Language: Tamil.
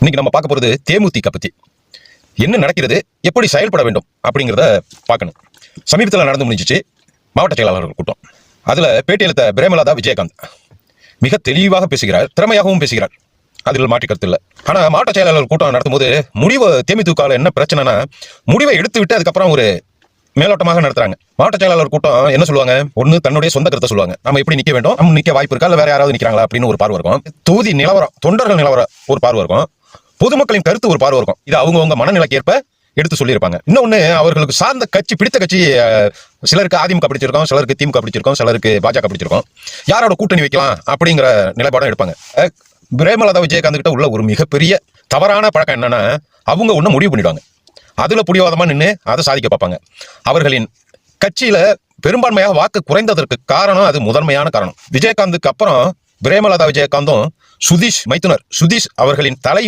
இன்னைக்கு நம்ம பார்க்க போறது தேமுதிக பத்தி. என்ன நடக்கிறது? எப்படி செயல்பட வேண்டும்? அப்படிங்கிறத பார்க்கணும். சமீபத்தில் நடந்து முடிஞ்சிச்சு. மாவட்ட செயலாளர்கள் கூட்டம். அதில் பேட்டியளித்த பிரேமலாதா விஜயகாந்த். மிக தெளிவாக பேசுகிறார். திறமையாகவும் பேசுகிறார். அதில் மாற்றி கருத்து இல்லை. ஆனால் மாவட்ட செயலாளர் கூட்டம் நடத்தும் போது முடிவு தேமுதிக என்ன பிரச்சனைனா முடிவை எடுத்து விட்டு அதுக்கப்புறம் ஒரு மேலோட்டமாக நடத்துறாங்க. மாவட்ட செயலாளர் கூட்டம் என்ன சொல்லுவாங்க? ஒன்று தன்னுடைய சொந்த கருத்தை சொல்லுவாங்க. நம்ம எப்படி நிற்க வேண்டும்? நம்ம நிற்க வாய்ப்பு இருக்கா? இல்லை வேற யாராவது நிற்கிறாங்களா அப்படின்னு ஒரு பார்வை இருக்கும். தொகுதி நிலவரம் தொண்டர்கள் நிலவரம் ஒரு பார்வை இருக்கும். பொதுமக்களின் கருத்து ஒரு பார்வை இருக்கும். இது அவங்கவுங்க மனநிலைக்கு ஏற்ப எடுத்து சொல்லியிருப்பாங்க. இன்னொன்று அவர்களுக்கு சார்ந்த கட்சி பிடித்த கட்சி சிலருக்கு அதிமுக பிடிச்சிருக்கோம் சிலருக்கு திமுக பிடிச்சிருக்கோம் சிலருக்கு பாஜக பிடிச்சிருக்கோம். யாரோட கூட்டணி வைக்கலாம் அப்படிங்கிற நிலைப்பாடம் எடுப்பாங்க. பிரேமலதா விஜயகாந்த் கிட்ட உள்ள ஒரு மிகப்பெரிய தவறான பழக்கம் என்னன்னா அவங்க ஒன்று முடிவு பண்ணிடுவாங்க. அதில் புடிவாதமாக நின்று அதை சாதிக்க பார்ப்பாங்க. அவர்களின் கட்சியில் பெரும்பான்மையாக வாக்கு குறைந்ததற்கு காரணம் அது முதன்மையான காரணம். விஜயகாந்துக்கு அப்புறம் பிரேமலதா விஜயகாந்தும் சுதீஷ் மைத்துனர் சுதீஷ் அவர்களின் தலை